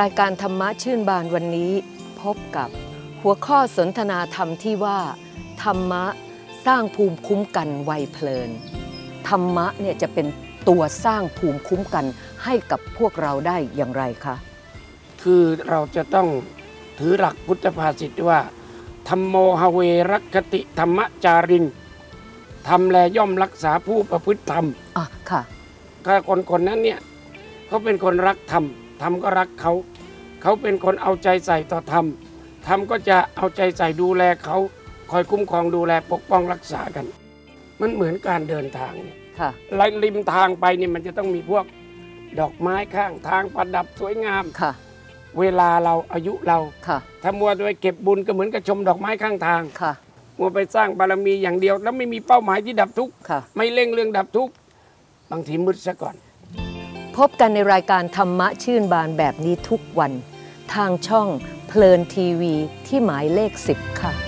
รายการธรรมะชื่นบานวันนี้ พบกับหัวข้อสนทนาธรรมที่ว่า ธรรมะสร้างภูมิคุ้มกันวัยเพลิน ธรรมะเนี่ยจะเป็นตัวสร้างภูมิคุ้มกันให้กับพวกเราได้อย่างไรคะคือเราจะต้องถือหลักพุทธภาษิตว่าธรรมโมหเวรักขติธรรมจาริงทำแลย่อมรักษาผู้ประพฤติธรรมอะค่ะถ้าคนคนนั้นเนี่ยเขาเป็นคนรักธรรม ธรรมก็รักเขา เขาเป็นคนเอาใจใส่ต่อธรรม ธรรมก็จะเอาใจใส่ดูแลเขา คอยคุ้มครองดูแลปกป้องรักษากัน มันเหมือนการเดินทางเนี่ยค่ะริมทางไปเนี่ยมันจะต้องมีพวกดอกไม้ข้างทางประดับสวยงามค่ะ เวลาเราอายุเราค่ะถ้ามัวไปเก็บบุญก็เหมือนกับชมดอกไม้ข้างทางค่ะมัวไปสร้างบารมีอย่างเดียว แล้วไม่มีเป้าหมายที่ดับทุกข์ค่ะไม่เร่งเรื่องดับทุกข์บางทีมืดซะก่อน พบกันในรายการธรรมะชื่นบานแบบนี้ทุกวัน ทางช่องเพลินทีวีที่หมายเลข 10 ค่ะ